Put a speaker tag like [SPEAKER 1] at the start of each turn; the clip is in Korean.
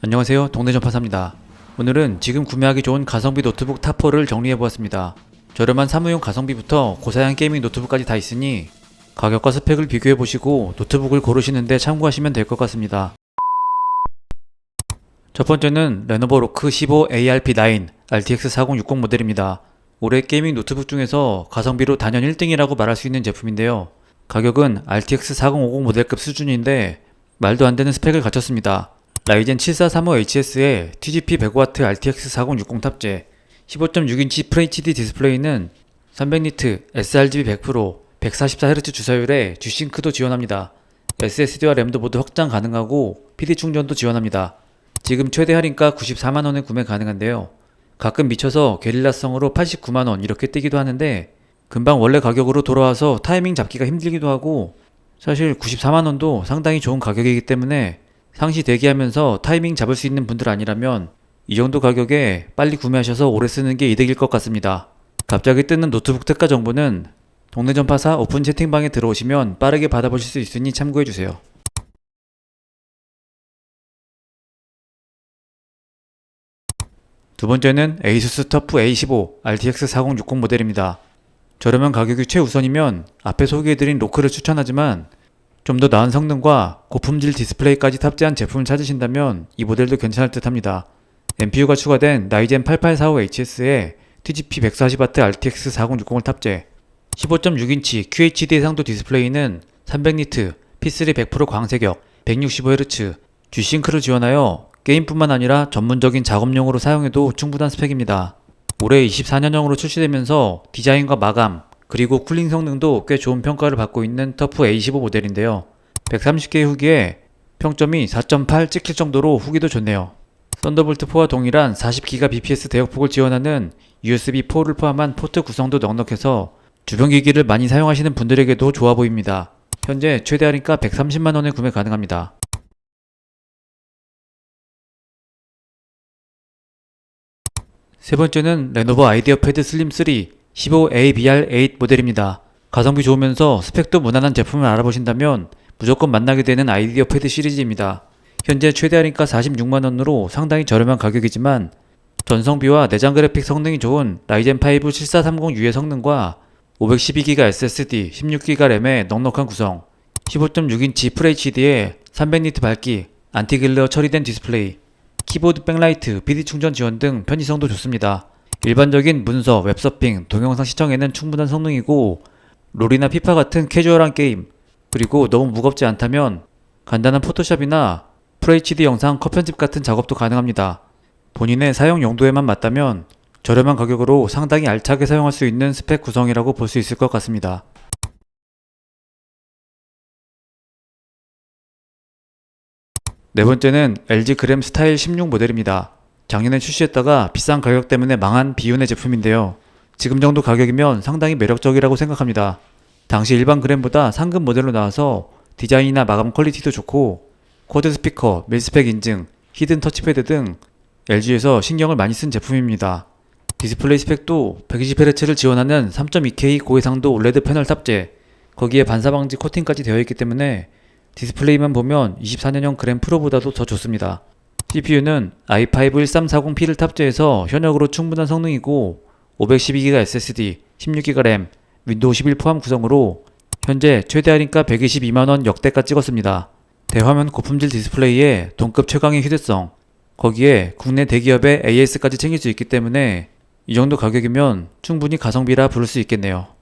[SPEAKER 1] 안녕하세요. 동네전파사입니다. 오늘은 지금 구매하기 좋은 가성비 노트북 탑4를 정리해보았습니다. 저렴한 사무용 가성비부터 고사양 게이밍 노트북까지 다 있으니 가격과 스펙을 비교해보시고 노트북을 고르시는데 참고하시면 될 것 같습니다. 첫 번째는 레노버 로크 15 ARP9 RTX 4060 모델입니다. 올해 게이밍 노트북 중에서 가성비로 단연 1등이라고 말할 수 있는 제품인데요. 가격은 RTX 4050 모델급 수준인데 말도 안 되는 스펙을 갖췄습니다 라이젠 7435HS에 TGP 100W RTX 4060 탑재 15.6인치 FHD 디스플레이는 300니트 sRGB 100% 144Hz 주사율에 G싱크도 지원합니다. SSD와 램도 모두 확장 가능하고 PD 충전도 지원합니다. 지금 최대 할인가 94만원에 구매 가능한데요. 가끔 미쳐서 게릴라성으로 89만원 이렇게 뜨기도 하는데 금방 원래 가격으로 돌아와서 타이밍 잡기가 힘들기도 하고 사실 94만원도 상당히 좋은 가격이기 때문에 상시 대기하면서 타이밍 잡을 수 있는 분들 아니라면 이 정도 가격에 빨리 구매하셔서 오래 쓰는 게 이득일 것 같습니다. 갑자기 뜨는 노트북 특가 정보는 동네 전파사 오픈 채팅방에 들어오시면 빠르게 받아보실 수 있으니 참고해주세요. 두 번째는 에이수스 터프 A15 RTX 4060 모델입니다. 저렴한 가격이 최우선이면 앞에 소개해드린 로크를 추천하지만 좀 더 나은 성능과 고품질 디스플레이까지 탑재한 제품을 찾으신다면 이 모델도 괜찮을 듯 합니다. NPU가 추가된 라이젠 8845HS에 TGP 140W RTX 4060을 탑재 15.6인치 QHD 해상도 디스플레이는 300니트 P3 100% 광색역 165Hz G싱크를 지원하여 게임뿐만 아니라 전문적인 작업용으로 사용해도 충분한 스펙입니다. 올해 24년형으로 출시되면서 디자인과 마감, 그리고 쿨링 성능도 꽤 좋은 평가를 받고 있는 터프 A15 모델인데요. 130개의 후기에 평점이 4.8 찍힐 정도로 후기도 좋네요. 썬더볼트 4와 동일한 40기가 bps 대역폭을 지원하는 USB4를 포함한 포트 구성도 넉넉해서 주변 기기를 많이 사용하시는 분들에게도 좋아 보입니다. 현재 최대 할인가 130만원에 구매 가능합니다. 세 번째는 레노버 아이디어 패드 슬림 3 15ABR8 모델입니다. 가성비 좋으면서 스펙도 무난한 제품을 알아보신다면 무조건 만나게 되는 아이디어 패드 시리즈입니다. 현재 최대 할인가 46만원으로 상당히 저렴한 가격이지만 전성비와 내장 그래픽 성능이 좋은 라이젠 5 7430U의 성능과 512기가 SSD, 16기가 램의 넉넉한 구성, 15.6인치 FHD에 300니트 밝기, 안티글러 처리된 디스플레이, 키보드 백라이트, PD 충전 지원 등 편의성도 좋습니다. 일반적인 문서, 웹서핑, 동영상 시청에는 충분한 성능이고 롤이나 피파 같은 캐주얼한 게임 그리고 너무 무겁지 않다면 간단한 포토샵이나 FHD 영상 컷 편집 같은 작업도 가능합니다. 본인의 사용 용도에만 맞다면 저렴한 가격으로 상당히 알차게 사용할 수 있는 스펙 구성이라고 볼 수 있을 것 같습니다. 네 번째는 LG 그램 스타일 16 모델입니다. 작년에 출시했다가 비싼 가격 때문에 망한 비운의 제품인데요. 지금 정도 가격이면 상당히 매력적이라고 생각합니다. 당시 일반 그램보다 상급 모델로 나와서 디자인이나 마감 퀄리티도 좋고 쿼드 스피커, 밀스펙 인증, 히든 터치패드 등 LG에서 신경을 많이 쓴 제품입니다. 디스플레이 스펙도 120Hz를 지원하는 3.2K 고해상도 OLED 패널 탑재, 거기에 반사방지 코팅까지 되어 있기 때문에 디스플레이만 보면 24년형 그램 프로보다도 더 좋습니다. CPU는 i5-1340P를 탑재해서 현역으로 충분한 성능이고 512GB SSD, 16GB 램, 윈도우 11 포함 구성으로 현재 최대 할인가 122만원 역대가 찍었습니다. 대화면 고품질 디스플레이에 동급 최강의 휴대성, 거기에 국내 대기업의 AS까지 챙길 수 있기 때문에 이 정도 가격이면 충분히 가성비라 부를 수 있겠네요.